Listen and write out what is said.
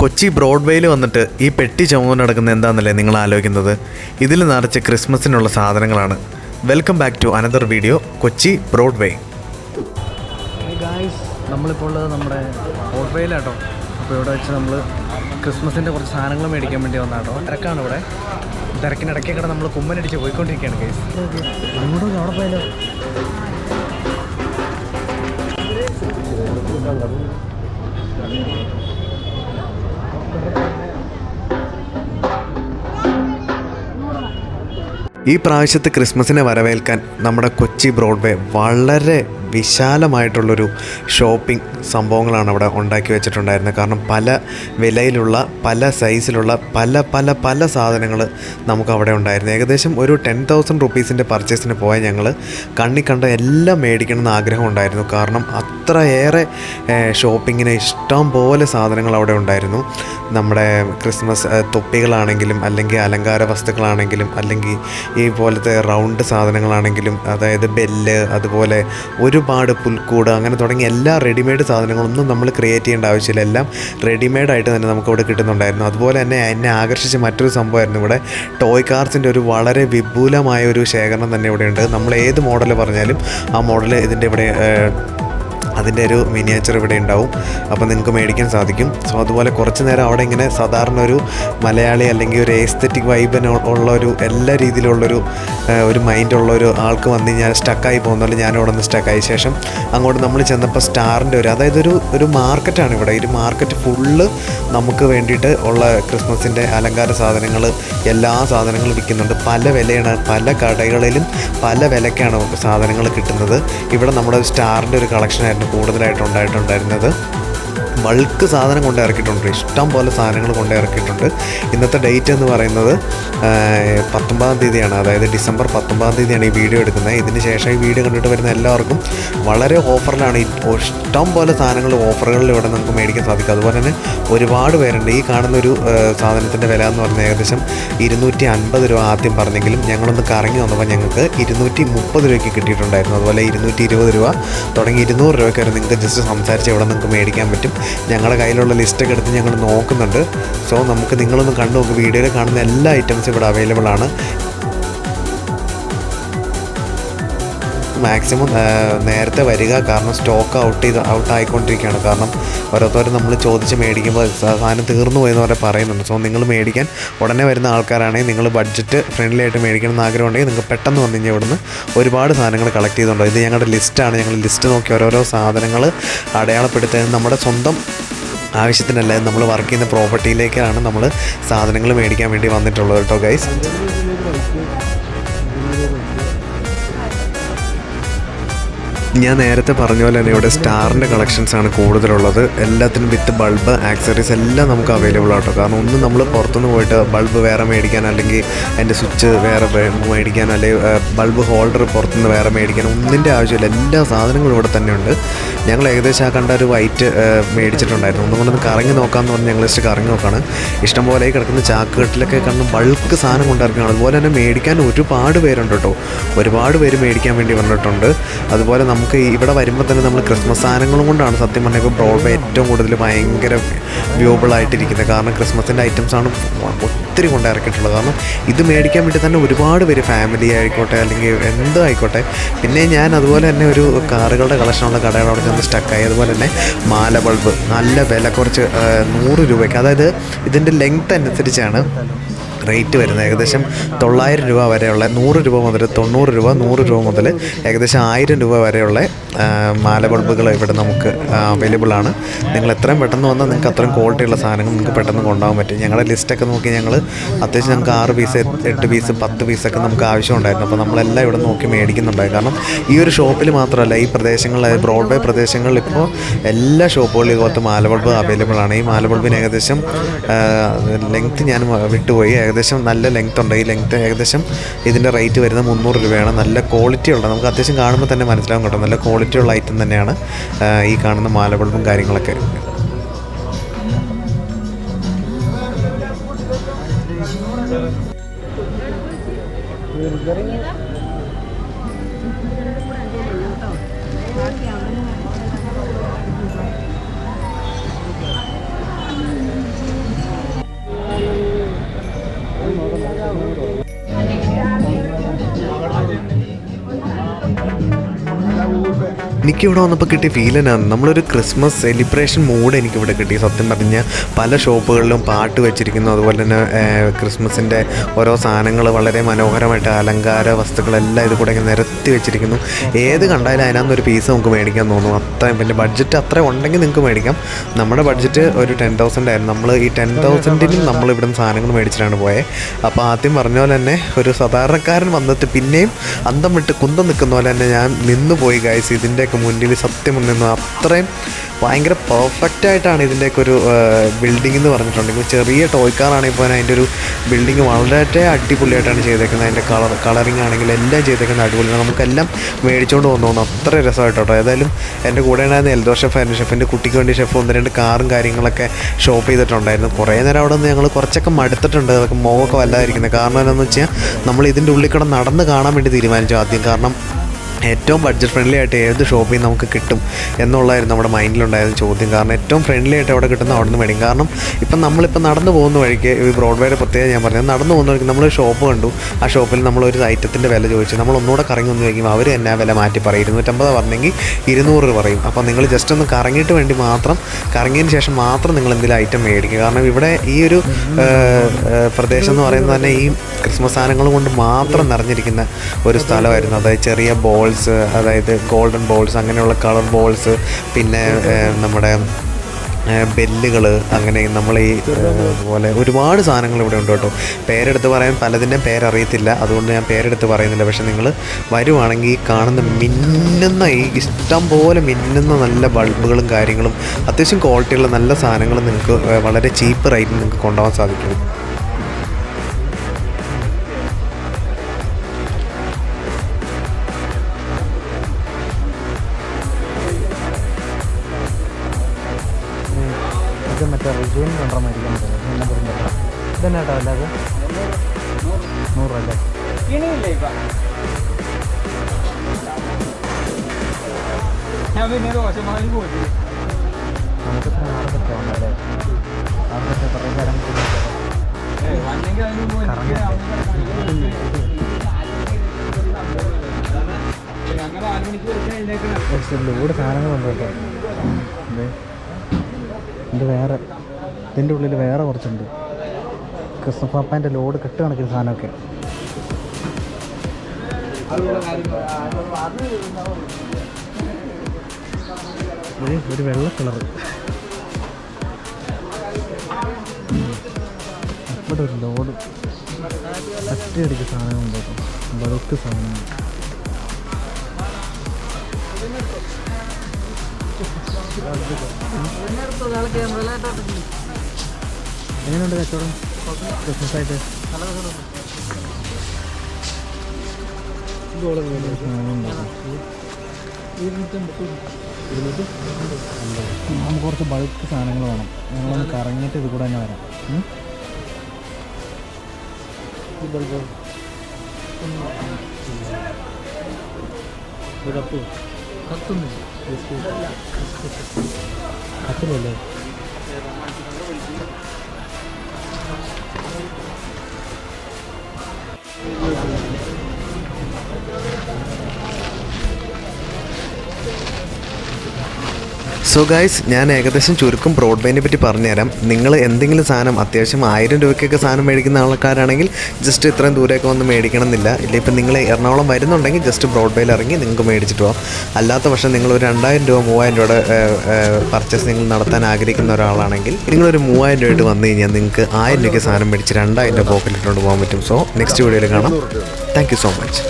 കൊച്ചി ബ്രോഡ്വേയിൽ വന്നിട്ട് ഈ പെട്ടി ചുമന്നു നടക്കുന്ന എന്താണെന്നല്ലേ നിങ്ങൾ ആലോചിക്കുന്നത്? ഇതിൽ നിറച്ച് ക്രിസ്മസിനുള്ള സാധനങ്ങളാണ്. Welcome back to another video Kochi Broadway. നമ്മളിപ്പോൾ ഉള്ളത് നമ്മുടെ ബ്രോഡ്വേയിലാട്ടോ. അപ്പോൾ ഇവിടെ വെച്ച് നമ്മൾ ക്രിസ്മസിന്റെ കുറച്ച് സാധനങ്ങൾ മേടിക്കാൻ വേണ്ടി വന്നാട്ടോ. തിരക്കാണ് ഇവിടെ. തിരക്കിനിടയ്ക്ക് കൂടെ നമ്മൾ കുമ്മനടിച്ച് പോയിക്കൊണ്ടിരിക്കുകയാണ് ഗൈസ് അങ്ങോട്ടും അവിടെ പോയാലോ? ഈ പ്രാവശ്യത്തെ ക്രിസ്മസിനെ വരവേൽക്കാൻ നമ്മുടെ കൊച്ചി ബ്രോഡ്വേ വളരെ വിശാലമായിട്ടുള്ളൊരു ഷോപ്പിംഗ് സംഭവങ്ങളാണ് അവിടെ ഉണ്ടാക്കി വെച്ചിട്ടുണ്ടായിരുന്നത്. കാരണം പല വിലയിലുള്ള പല സൈസിലുള്ള പല പല പല സാധനങ്ങൾ നമുക്ക് അവിടെ ഉണ്ടായിരുന്നു. ഏകദേശം ഒരു ടെൻ തൗസൻഡ് റുപ്പീസിന്റെ പർച്ചേസിന് പോയ ഞങ്ങൾ കണ്ണി കണ്ട എല്ലാം മേടിക്കണമെന്ന് ആഗ്രഹം ഉണ്ടായിരുന്നു. കാരണം അത്രയേറെ ഷോപ്പിങ്ങിന് ഇഷ്ടം പോലെ സാധനങ്ങൾ അവിടെ ഉണ്ടായിരുന്നു. നമ്മുടെ ക്രിസ്മസ് തൊപ്പികളാണെങ്കിലും അല്ലെങ്കിൽ അലങ്കാര വസ്തുക്കളാണെങ്കിലും അല്ലെങ്കിൽ ഈ പോലത്തെ റൗണ്ട് സാധനങ്ങളാണെങ്കിലും അതായത് ബെല്ല് അതുപോലെ ഒരുപാട് പുൽക്കൂട് അങ്ങനെ തുടങ്ങിയ എല്ലാ റെഡിമെയ്ഡ് സാധനങ്ങളൊന്നും നമ്മൾ ക്രിയേറ്റ് ചെയ്യേണ്ട ആവശ്യമില്ല. എല്ലാം റെഡിമെയ്ഡ് ആയിട്ട് തന്നെ നമുക്ക് ഇവിടെ കിട്ടുന്നുണ്ടായിരുന്നു. അതുപോലെ തന്നെ എന്നെ ആകർഷിച്ച മറ്റൊരു സംഭവമായിരുന്നു ഇവിടെ. ടോയ് കാർസിന്റെ ഒരു വളരെ വിപുലമായ ഒരു ശേഖരണം തന്നെ ഇവിടെ ഉണ്ട് നമ്മൾ ഏത് മോഡൽ പറഞ്ഞാലും ആ മോഡൽ ഇതിന്റെ ഇവിടെ അതിന്റെ ഒരു മിനിയേച്ചർ ഇവിടെ ഉണ്ടാവും. അപ്പോൾ നിങ്ങൾക്ക് മേടിക്കാൻ സാധിക്കും. സോ അതുപോലെ കുറച്ച് നേരം അവിടെ ഇങ്ങനെ സാധാരണ ഒരു മലയാളി അല്ലെങ്കിൽ ഒരു എസ്തറ്റിക് വൈബിന് ഉള്ള ഒരു എല്ലാ രീതിയിലുള്ളൊരു ഒരു മൈൻഡുള്ള ഒരു ആൾക്ക് വന്ന് ഞാൻ സ്റ്റക്കായി പോകുന്നുള്ളൂ ഞാൻ അവിടെ നിന്ന് സ്റ്റക്കായ ശേഷം അങ്ങോട്ട് നമ്മൾ ചെന്നപ്പോൾ സ്റ്റാറിന്റെ ഒരു അതായത് ഒരു ഒരു മാർക്കറ്റാണ് ഇവിടെ. ഒരു മാർക്കറ്റ് ഫുള്ള് നമുക്ക് വേണ്ടിയിട്ട് ഉള്ള ക്രിസ്മസിന്റെ അലങ്കാര സാധനങ്ങൾ എല്ലാ സാധനങ്ങളും വിൽക്കുന്നുണ്ട്. പല വിലയാണ് പല കടകളിലും പല വിലക്കാണ് സാധനങ്ങൾ കിട്ടുന്നത്. ഇവിടെ നമ്മുടെ സ്റ്റാറിന്റെ ഒരു കളക്ഷനായിരുന്നു കൂടുതലായിട്ട് ഉണ്ടായിട്ടുണ്ടായിരുന്നത് ബൾക്ക് സാധനം കൊണ്ട് ഇറക്കിയിട്ടുണ്ട്. ഇഷ്ടം പോലെ സാധനങ്ങൾ കൊണ്ട് ഇറക്കിയിട്ടുണ്ട്. ഇന്നത്തെ ഡേറ്റ് എന്ന് പറയുന്നത് പത്തൊമ്പതാം തീയതിയാണ്. അതായത് ഡിസംബർ പത്തൊമ്പതാം തീയതിയാണ് ഈ വീഡിയോ എടുക്കുന്നത്. ഇതിന് ശേഷം ഈ വീഡിയോ കണ്ടിട്ട് വരുന്ന എല്ലാവർക്കും വളരെ ഓഫറിലാണ് ഇഷ്ടം പോലെ സാധനങ്ങൾ ഓഫറുകളിൽ ഇവിടെ നമുക്ക് മേടിക്കാൻ സാധിക്കും. അതുപോലെ തന്നെ ഒരുപാട് പേരുണ്ട്. ഈ കാണുന്ന ഒരു സാധനത്തിന്റെ വില എന്ന് പറഞ്ഞാൽ ഏകദേശം ഇരുന്നൂറ്റി അൻപത് രൂപ ആദ്യം പറഞ്ഞെങ്കിലും ഞങ്ങളൊന്ന് കറങ്ങി വന്നപ്പോൾ ഞങ്ങൾക്ക് ഇരുന്നൂറ്റി മുപ്പത് രൂപയ്ക്ക് കിട്ടിയിട്ടുണ്ടായിരുന്നു. അതുപോലെ ഇരുന്നൂറ്റി ഇരുപത് രൂപ തുടങ്ങി ഇരുന്നൂറ് രൂപയ്ക്ക് വരെ നിങ്ങൾക്ക് ജസ്റ്റ് സംസാരിച്ച് ഇവിടെ നിങ്ങൾക്ക് മേടിക്കാൻ പറ്റും. ഞങ്ങളുടെ കയ്യിലുള്ള ലിസ്റ്റൊക്കെ എടുത്ത് ഞങ്ങൾ നോക്കുന്നുണ്ട്. സോ നമുക്ക് നിങ്ങളൊന്ന് കണ്ടു നോക്ക് വീഡിയോയിൽ കാണുന്ന എല്ലാ ഐറ്റംസും ഇവിടെ അവൈലബിൾ ആണ്. മാക്സിമം നേരത്തെ വരിക. കാരണം സ്റ്റോക്ക് ഔട്ട് ചെയ്ത് ഔട്ട് ആയിക്കൊണ്ടിരിക്കുകയാണ്. കാരണം ഓരോരുത്തരും നമ്മൾ ചോദിച്ച് മേടിക്കുമ്പോൾ സാധനം തീർന്നു പോയെന്ന് വരെ പറയുന്നുണ്ട്. സോ നിങ്ങൾ മേടിക്കാൻ ഉടനെ വരുന്ന ആൾക്കാരാണെങ്കിൽ നിങ്ങൾ ബഡ്ജറ്റ് ഫ്രണ്ട്ലി ആയിട്ട് മേടിക്കണം എന്ന് ആഗ്രഹം ഉണ്ടെങ്കിൽ നിങ്ങൾക്ക് പെട്ടെന്ന് വന്നു കഴിഞ്ഞാൽ ഇവിടുന്ന് ഒരുപാട് സാധനങ്ങൾ കളക്ട് ചെയ്തുണ്ടോ ഇത് ഞങ്ങളുടെ ലിസ്റ്റാണ് ഞങ്ങൾ ലിസ്റ്റ് നോക്കി ഓരോരോ സാധനങ്ങൾ അടയാളപ്പെടുത്തുന്നത് നമ്മുടെ സ്വന്തം ആവശ്യത്തിനല്ല. നമ്മൾ വർക്ക് ചെയ്യുന്ന പ്രോപ്പർട്ടിയിലേക്കാണ് നമ്മൾ സാധനങ്ങൾ മേടിക്കാൻ വേണ്ടി വന്നിട്ടുള്ളത് കേട്ടോ ഗൈസ് ഞാൻ നേരത്തെ പറഞ്ഞ പോലെ തന്നെ ഇവിടെ സ്റ്റാറിന്റെ കളക്ഷൻസ് ആണ് കൂടുതലുള്ളത്. എല്ലാത്തിനും വിത്ത് ബൾബ് ആക്സറീസ് എല്ലാം നമുക്ക് അവൈലബിൾ ആട്ടോ. കാരണം ഒന്നും നമ്മൾ പുറത്തുനിന്ന് പോയിട്ട് ബൾബ് വേറെ മേടിക്കാൻ അല്ലെങ്കിൽ അതിന്റെ സ്വിച്ച് വേറെ മേടിക്കാൻ അല്ലെങ്കിൽ ബൾബ് ഹോൾഡർ പുറത്തുനിന്ന് വേറെ മേടിക്കാൻ ഒന്നിന്റെ ആവശ്യമില്ല. എല്ലാ സാധനങ്ങളും ഇവിടെ തന്നെയുണ്ട്. ഞങ്ങൾ ഏകദേശം ആ കണ്ട ഒരു വൈറ്റ് മേടിച്ചിട്ടുണ്ടായിരുന്നു. ഒന്നും കൊണ്ടൊന്ന് കറങ്ങി നോക്കാമെന്ന് പറഞ്ഞ് ഞങ്ങൾ ജസ്റ്റ് കറങ്ങി നോക്കാണ്. ഇഷ്ടംപോലെ കിടക്കുന്ന ചാക്കുകെട്ടിലൊക്കെ കണ്ട് ബൾക്ക് സാധനം കൊണ്ടിറക്കുകയാണ് അതുപോലെ തന്നെ മേടിക്കാൻ ഒരുപാട് പേരുണ്ട് കേട്ടോ. ഒരുപാട് പേര് മേടിക്കാൻ വേണ്ടി വന്നിട്ടുണ്ട്. അതുപോലെ നമുക്ക് ഇവിടെ വരുമ്പോൾ തന്നെ നമ്മൾ ക്രിസ്മസ് സാധനങ്ങളും കൊണ്ടാണ് സത്യം പറഞ്ഞാൽ ഇപ്പോൾ ബ്രോഡ്വേ ഏറ്റവും കൂടുതൽ ഭയങ്കര വ്യൂബിൾ ആയിട്ടിരിക്കുന്നത് കാരണം ക്രിസ്മസിന്റെ ഐറ്റംസാണ് ഒത്തിരി കൊണ്ട് ഇറക്കിയിട്ടുള്ളത്. കാരണം ഇത് മേടിക്കാൻ വേണ്ടി തന്നെ ഒരുപാട് പേര് ഫാമിലി ആയിക്കോട്ടെ അല്ലെങ്കിൽ എന്തോ ആയിക്കോട്ടെ. പിന്നെ ഞാൻ അതുപോലെ തന്നെ ഒരു കാറുകളുടെ കളക്ഷനുള്ള കടകൾ അവിടെ ചെന്ന് സ്റ്റക്കായി അതുപോലെ തന്നെ മാല ബൾബ് നല്ല വില കുറച്ച് നൂറ് രൂപയ്ക്ക്. അതായത് ഇതിന്റെ ലെങ്ത് അനുസരിച്ചാണ് റേറ്റ് വരുന്നത് ഏകദേശം തൊള്ളായിരം രൂപ വരെയുള്ള നൂറ് രൂപ മുതൽ തൊണ്ണൂറ് രൂപ നൂറ് രൂപ മുതൽ ഏകദേശം ആയിരം രൂപ വരെയുള്ള മാല ബൾബുകൾ ഇവിടെ നമുക്ക് അവൈലബിൾ ആണ്. നിങ്ങൾ എത്രയും പെട്ടെന്ന് വന്നാൽ നിങ്ങൾക്ക് അത്രയും ക്വാളിറ്റിയുള്ള സാധനങ്ങൾ നിങ്ങൾക്ക് പെട്ടെന്ന് കൊണ്ടുപോകാൻ പറ്റും. ഞങ്ങളുടെ ലിസ്റ്റൊക്കെ നോക്കി ഞങ്ങൾ അത്യാവശ്യം ഞങ്ങൾക്ക് ആറ് പീസ് എട്ട് പീസ് പത്ത് പീസൊക്കെ നമുക്ക് ആവശ്യമുണ്ടായിരുന്നു. അപ്പോൾ നമ്മളെല്ലാം ഇവിടെ നോക്കി മേടിക്കുന്നുണ്ടായി. കാരണം ഈ ഒരു ഷോപ്പിൽ മാത്രമല്ല ഈ പ്രദേശങ്ങളിൽ ബ്രോഡ്വേ പ്രദേശങ്ങളിൽ ഇപ്പോൾ എല്ലാ ഷോപ്പുകളിലും ഇതുപോലത്തെ മാല ബൾബ് അവൈലബിൾ ആണ്. ഈ മാല ബൾബിന് ഏകദേശം ലെങ്ത്ത് ഞാൻ വിട്ടുപോയി. ഏകദേശം നല്ല ലെങ്ത് ഉണ്ട്. ഈ ലെങ്ത് ഏകദേശം ഇതിന്റെ റേറ്റ് വരുന്നത് മുന്നൂറ് രൂപയാണ്. നല്ല ക്വാളിറ്റി ഉള്ള നമുക്ക് അത്യാവശ്യം കാണുമ്പോൾ തന്നെ മനസ്സിലാവും കേട്ടോ. നല്ല ക്വാളിറ്റി ഉള്ള ഐറ്റം തന്നെയാണ് ഈ കാണുന്ന മാല കാര്യങ്ങളൊക്കെ. എനിക്കിവിടെ വന്നപ്പോൾ കിട്ടിയ ഫീൽ തന്നെയാണ് നമ്മളൊരു ക്രിസ്മസ് സെലിബ്രേഷൻ മൂഡ് എനിക്കിവിടെ കിട്ടി. സത്യം പറഞ്ഞാൽ പല ഷോപ്പുകളിലും പാട്ട് വെച്ചിരിക്കുന്നു. അതുപോലെ തന്നെ ക്രിസ്മസിന്റെ ഓരോ സാധനങ്ങൾ വളരെ മനോഹരമായിട്ട് അലങ്കാര വസ്തുക്കളെല്ലാം ഇത് കൂടെ നിരത്തി വെച്ചിരിക്കുന്നു. ഏത് കണ്ടാലും അതിനകത്ത് ഒരു പീസ് നമുക്ക് മേടിക്കാൻ തോന്നും. അത്രയും പിന്നെ ബഡ്ജറ്റ് അത്ര ഉണ്ടെങ്കിൽ നിങ്ങൾക്ക് മേടിക്കാം. നമ്മുടെ ബഡ്ജറ്റ് ഒരു ടെൻ തൗസൻഡ് ആയിരുന്നു. നമ്മൾ ഈ ടെൻ തൗസൻഡിനും നമ്മൾ ഇവിടുന്ന് സാധനങ്ങൾ മേടിച്ചിട്ടാണ് പോയത് അപ്പോൾ ആദ്യം പറഞ്ഞ പോലെ തന്നെ ഒരു സാധാരണക്കാരൻ വന്നിട്ട് പിന്നെയും അന്തം വിട്ട് കുന്തം നിൽക്കുന്ന പോലെ തന്നെ ഞാൻ നിന്ന് പോയി ഗായ്സ് ഇതിന്റെയൊക്കെ മുന്നിൽ സത്യം നിന്ന് അത്രയും ഭയങ്കര പെർഫെക്റ്റ് ആയിട്ടാണ് ഇതിന്റെയൊക്കെ ഒരു ബിൽഡിംഗ് എന്ന് പറഞ്ഞിട്ടുണ്ടെങ്കിൽ. ചെറിയ ടോയ് കാറാണെങ്കിൽ ഇപ്പോൾ അതിന്റെ ഒരു ബിൽഡിംഗ് വളരെ അടിപൊളിയായിട്ടാണ് ചെയ്തേക്കുന്നത്. അതിന്റെ കളർ കളറിങ് ആണെങ്കിലും എല്ലാം ചെയ്തേക്കുന്നത് അടിപൊളിയാണ് നമുക്കെല്ലാം മേടിച്ചുകൊണ്ട് വന്നു അത്ര രസമായിട്ട് ഏതായാലും എന്റെ കൂടെ ഉണ്ടായിരുന്ന എൽദോ ഷെഫ് ആയിരുന്നു ഷെഫിന്റെ കുട്ടിക്ക് വേണ്ടി ഷെഫ് ഒന്ന് രണ്ട് കാറും കാര്യങ്ങളൊക്കെ ഷോപ്പ് ചെയ്തിട്ടുണ്ടായിരുന്നു. കുറേ നേരം അവിടെ നിന്ന് ഞങ്ങൾ കുറച്ചൊക്കെ മടുത്തിട്ടുണ്ട്. അതൊക്കെ മുഖമൊക്കെ വല്ലാതിരിക്കുന്നത്. കാരണം എന്താണെന്ന് വെച്ചാൽ നമ്മൾ ഇതിന്റെ ഉള്ളിൽ കൂടെ നടന്ന് കാണാൻ വേണ്ടി തീരുമാനിച്ചു ആദ്യം. കാരണം ഏറ്റവും ബഡ്ജറ്റ് ഫ്രണ്ട്ലി ആയിട്ട് ഏത് ഷോപ്പിൽ നമുക്ക് കിട്ടും എന്നുള്ളതായിരുന്നു നമ്മുടെ മൈൻഡിലുണ്ടായിരുന്ന ചോദ്യം. കാരണം ഏറ്റവും ഫ്രണ്ട്ലി ആയിട്ട് അവിടെ കിട്ടുന്ന അവിടെ നിന്ന് മേടിക്കും. കാരണം ഇപ്പം നമ്മളിപ്പോൾ നടന്നു പോകുന്ന വഴിക്ക് ഈ ബ്രോഡ്വേയുടെ പ്രത്യേകം ഞാൻ പറഞ്ഞത് നടന്നു പോകുന്ന വഴിക്ക് നമ്മൾ ഷോപ്പ് കണ്ടു. ആ ഷോപ്പിൽ നമ്മൾ ഒരു ഐറ്റത്തിന്റെ വില ചോദിച്ചു. നമ്മൾ ഒന്നുകൂടെ കറങ്ങി ഒന്ന് ചോദിക്കുമ്പോൾ അവർ തന്നെ ആ വില മാറ്റി പറയും. ഇരുന്നൂറ്റമ്പത് പറഞ്ഞെങ്കിൽ ഇരുന്നൂറ് പറയും. അപ്പോൾ നിങ്ങൾ ജസ്റ്റ് ഒന്ന് കറങ്ങിയിട്ട് വേണ്ടി മാത്രം കറങ്ങിയതിന് ശേഷം മാത്രം നിങ്ങൾ എന്തെങ്കിലും ഐറ്റം മേടിക്കുക കാരണം ഇവിടെ ഈ ഒരു പ്രദേശം എന്ന് പറയുന്നത് തന്നെ ഈ ക്രിസ്മസ് സാധനങ്ങൾ കൊണ്ട് മാത്രം നിറഞ്ഞിരിക്കുന്ന ഒരു സ്ഥലമായിരുന്നു. അതായത് ചെറിയ ബോൾസ് അതായത് ഗോൾഡൻ ബോൾസ് അങ്ങനെയുള്ള കളർ ബോൾസ് പിന്നെ നമ്മുടെ ബെല്ലുകൾ അങ്ങനെ നമ്മൾ ഈ പോലെ ഒരുപാട് സാധനങ്ങൾ ഇവിടെ ഉണ്ട് കേട്ടോ. പേരെടുത്ത് പറയാൻ പലതിന്റെയും പേരറിയത്തില്ല. അതുകൊണ്ട് ഞാൻ പേരെടുത്ത് പറയുന്നില്ല. പക്ഷെ നിങ്ങൾ വരുവാണെങ്കിൽ കാണുന്ന മിന്നുന്ന ഈ ഇഷ്ടം പോലെ മിന്നുന്ന നല്ല ബൾബുകളും കാര്യങ്ങളും അത്യാവശ്യം ക്വാളിറ്റിയുള്ള നല്ല സാധനങ്ങൾ നിങ്ങൾക്ക് വളരെ ചീപ്പ് റേറ്റിൽ നിങ്ങൾക്ക് കൊണ്ടുപോകാൻ സാധിക്കും. റിജുവിൻ കണ്ടാൽ മേടിക്കാൻ പറ്റുന്നത് എന്നെ പറഞ്ഞില്ല ഇതന്നെ കേട്ടോ അല്ല? അത് നൂറല്ലേ നമുക്ക് ഇത്ര ആർക്കൊക്കെ ഉണ്ടല്ലേ ആർക്കൊക്കെ കുറേ കാലം ലോഡ് സാധനങ്ങളുണ്ട് കേട്ടോ. ഇത് വേറെ ഇതിന്റെ ഉള്ളിൽ വേറെ കുറച്ചുണ്ട്. ക്രിസ്മസ് പാപ്പാന്റെ ലോഡ് കെട്ട് കണക്കിന് സാധനമൊക്കെ. ഒരു വെള്ള കളർ ഇവിടെ ഒരു ലോഡ് ഒറ്റയടിക്ക് സാധനമുണ്ട് ഉണ്ടാക്കും ബൾക്ക് സാധനങ്ങൾ എങ്ങനെയുണ്ട് കച്ചവടം? ബിസിനസ്സായിട്ട്? നമുക്ക് കുറച്ച് ബൾക്ക് സാധനങ്ങൾ വേണം. ഞങ്ങളൊന്ന് കറങ്ങിയിട്ട് ഇത് കൂടെ തന്നെ വരാം. ഉം? കത്തില്ലല്ലേ സോ ഗൈസ് ഞാൻ ഏകദേശം ചുരുക്കം ബ്രോഡ്ബാൻഡിനെ പറ്റി പറഞ്ഞുതരാം. നിങ്ങൾ എന്തെങ്കിലും സാധനം അത്യാവശ്യം ആയിരം രൂപയ്ക്കൊക്കെ സാധനം മേടിക്കുന്ന ആൾക്കാരാണെങ്കിൽ ജസ്റ്റ് ഇത്രയും ദൂരെയൊക്കെ വന്ന് മേടിക്കണം എന്നില്ല ഇല്ല ഇപ്പം നിങ്ങൾ എറണാകുളം വരുന്നുണ്ടെങ്കിൽ ജസ്റ്റ് ബ്രോഡ്ബേയിൽ ഇറങ്ങി നിങ്ങൾക്ക് മേടിച്ചിട്ട് പോകാം അല്ലാത്ത പക്ഷം നിങ്ങൾ ഒരു രണ്ടായിരം രൂപ മൂവായിരം രൂപയുടെ പർച്ചേസ് നിങ്ങൾ നടത്താൻ ആഗ്രഹിക്കുന്ന ഒരാളാണെങ്കിൽ നിങ്ങളൊരു മൂവായിരം രൂപയായിട്ട് വന്നു കഴിഞ്ഞാൽ നിങ്ങൾക്ക് ആയിരം രൂപയ്ക്ക് സാധനം മേടിച്ച് രണ്ടായിരം രൂപ പോക്കറ്റിട്ടുകൊണ്ട് പോകാൻ പറ്റും. സോ നെക്സ്റ്റ് വീഡിയോയിൽ കാണാം. Thank so much